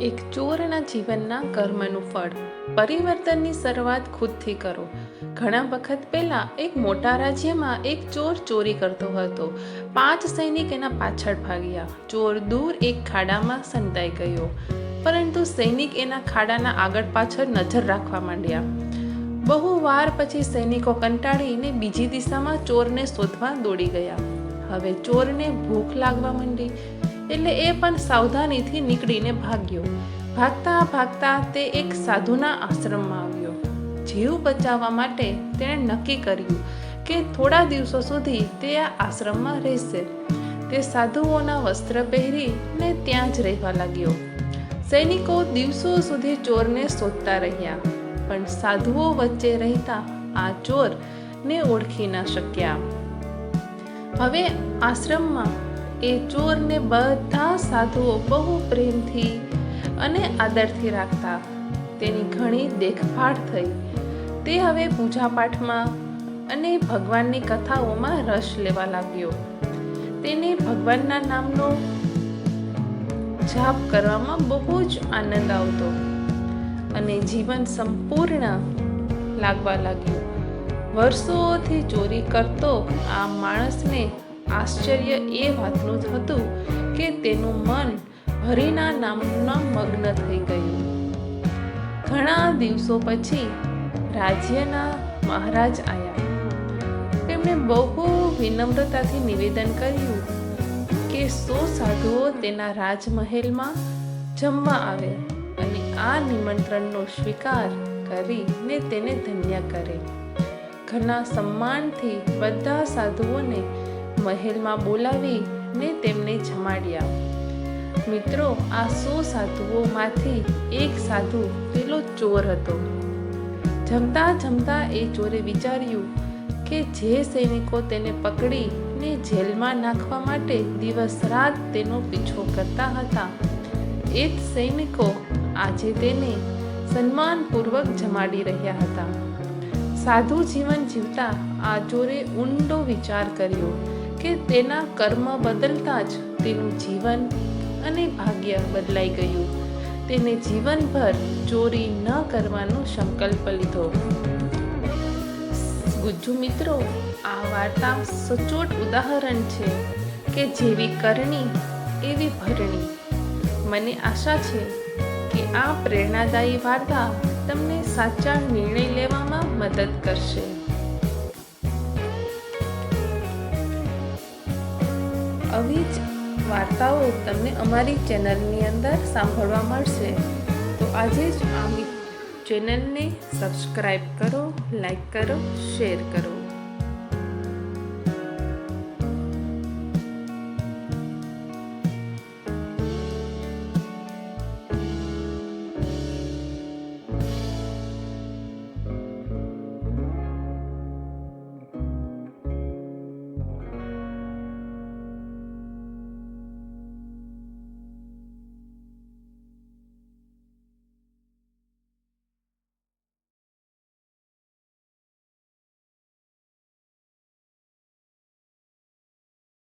એક ચોરના જીવનના કર્મનું ફળ. પરિવર્તનની શરૂઆત ખુદથી કરો. ઘણા વખત પહેલાં એક મોટા રાજ્યમાં એક ચોર ચોરી કરતો હતો. પાંચ સૈનિક એના પાછળ ભાગ્યા. ચોર દૂર એક ખાડામાં સંતાઈ ગયો. પરંતુ સૈનિક એના ખાડાના આગળ પાછળ નજર રાખવા માંડ્યા. બહુ વાર પછી સૈનિકો કંટાળીને બીજી દિશામાં ચોરને શોધવા દોડી ગયા. હવે ચોરને ભૂખ લાગવા માંડી. એટલે એ પણ સાવધાનીથી નીકળીને ભાગ્યો. ભાગતા ભાગતા તે એક સાધુના આશ્રમમાં આવ્યો. જીવ બચાવવા માટે તેણે નક્કી કર્યું કે થોડા દિવસો સુધી તે આ આશ્રમમાં રહેશે. તે સાધુઓના વસ્ત્ર પહેરીને ત્યાં જ રહેવા લાગ્યો. સૈનિકો દિવસો સુધી ચોરને શોધતા રહ્યા, પણ સાધુઓ વચ્ચે રહેતા આ ચોરને ઓળખી ન શક્યા. હવે આશ્રમમાં એ ચોરને બધા સાધુઓ બહુ પ્રેમથી અને આદરથી રાખતા. તેની ઘણી દેખભાળ થઈ. તે હવે પૂજાપાઠમાં અને ભગવાનની કથાઓમાં રસ લેવા લાગ્યો. તેને ભગવાનના નામનો જાપ કરવામાં બહુ જ આનંદ આવતો અને જીવન સંપૂર્ણ લાગવા લાગ્યું. વર્ષોથી ચોરી કરતો આ માણસને આશ્ચર્ય એ વાતનું હતું કે તેનું મન હરિના નામના મગ્ન થઈ ગયું. ઘણા દિવસો પછી રાજ્યના મહારાજ આવ્યા તેમણે બહુ વિનમ્રતાથી નિવેદન કર્યું કે સો સાધુઓ તેના રાજમહેલમાં જમવા આવે અને આ નિમંત્રણનો સ્વીકાર કરીને તેને ધન્ય કરે. ઘણા સન્માનથી બધા સાધુઓને મહેલમાં બોલાવી ને તેમને જમાડ્યા. મિત્રો, આ સો સાધુઓમાંથી એક સાધુ પેલો ચોર હતો. જમતા જમતા એ ચોરે વિચાર્યું કે જે સૈનિકો તેને પકડીને જેલમાં નાખવા માટે દિવસ રાત તેનો પીછો કરતા હતા, એ જ સૈનિકો આજે તેને સન્માનપૂર્વક જમાડી રહ્યા હતા. સાધુ જીવન જીવતા આ ચોરે ઊંડો વિચાર કર્યો કે તેના કર્મ બદલતા જ તેનું જીવન અને ભાગ્ય બદલાઈ ગયું. તેને જીવનભર ચોરી ન કરવાનો સંકલ્પ લીધો. ગુજ્જુ મિત્રો, આ વાર્તા સચોટ ઉદાહરણ છે કે જેવી કરણી, એવી ભરણી. મને આશા છે કે આ પ્રેરણાદાયી વાર્તા તમને સાચા નિર્ણય લેવામાં મદદ કરશે. આવી જ વાર્તાઓ તમને અમારી ચેનલની અંદર સાંભળવા મળશે. તો આજે જ આ ચેનલને સબસ્ક્રાઈબ કરો લાઈક કરો, શેર કરો.